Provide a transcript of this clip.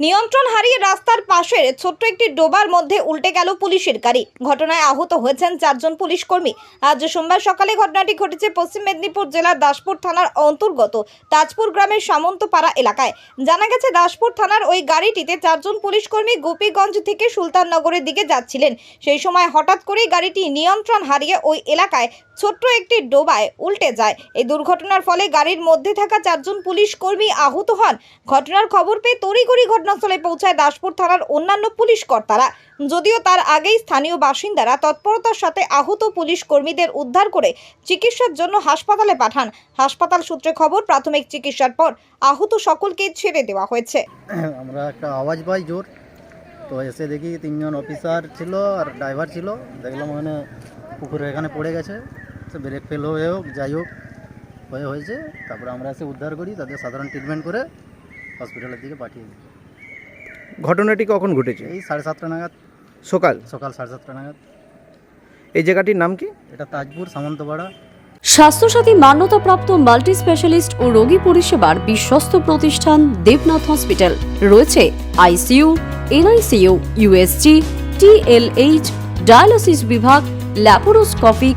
নিয়ন্ত্রণ হারিয়ে রাস্তার পাশের ছোট্ট একটি ডোবার মধ্যে উল্টে গেল পুলিশের গাড়ি। ঘটনায় আহত হয়েছেন চারজন পুলিশ কর্মী আজ সোমবার সকালে ঘটনাটি ঘটেছে পশ্চিম মেদিনীপুর জেলার দাসপুর থানার অন্তর্গত তাজপুর গ্রামের সামন্তপাড়া এলাকায়। জানা গেছে, দাসপুর থানার ওই গাড়িটিতে চারজন পুলিশ কর্মী গোপীগঞ্জ থেকে সুলতাননগরের দিকে যাচ্ছিলেন। সেই সময় হঠাৎ করেই গাড়িটি নিয়ন্ত্রণ হারিয়ে ওই এলাকায় ছোট্ট একটি ডোবায় উল্টে যায়। এই দুর্ঘটনার ফলে গাড়ির মধ্যে থাকা চারজন পুলিশ কর্মী আহত হন। ঘটনার খবর পেয়ে তড়িঘড়ি ঘটনাস্থলে পৌঁছায় দাসপুর থানার অন্যান্য পুলিশ কর্তারা। যদিও তার আগেই স্থানীয় বাসিন্দারা তৎপরতার সাথে আহত পুলিশ কর্মীদের উদ্ধার করে চিকিৎসার জন্য হাসপাতালে পাঠান। হাসপাতাল সূত্রে খবর, প্রাথমিক চিকিৎসার পর আহত সকলকে ছেড়ে দেওয়া হয়েছে। আমরা একটা আওয়াজ পাই জোর। তো এসে দেখি তিনজন অফিসার ছিল আর ড্রাইভার ছিল। দেখলাম ওখানে পুকুরে এখানে পড়ে গেছে। সে ব্রেক ফেল হয়ে হোক যাই হোক হয়ে হয়েছে। তারপরে আমরা এসে উদ্ধার করি তাদের সাধারণ ট্রিটমেন্ট করে হসপিটালের দিকে পাঠিয়ে দিই। ঘটনাটি কখন ঘটেছে? এই সাড়ে সাতটা নাগাদ। সকাল? সকাল সাড়ে সাতটা নাগাদ। এই জায়গাটির নাম কি? এটা তাজপুর সামন্তপাড়া স্বাস্থ্যসাথী মান্যতাপ্রাপ্ত মাল্টি স্পেশালিস্ট ও রোগী পরিষেবার বিশ্বস্ত প্রতিষ্ঠান দেবনাথ হসপিটাল। রয়েছে ICU NICU USG TLH dialysis বিভাগ ল্যাপারোস্কোপিক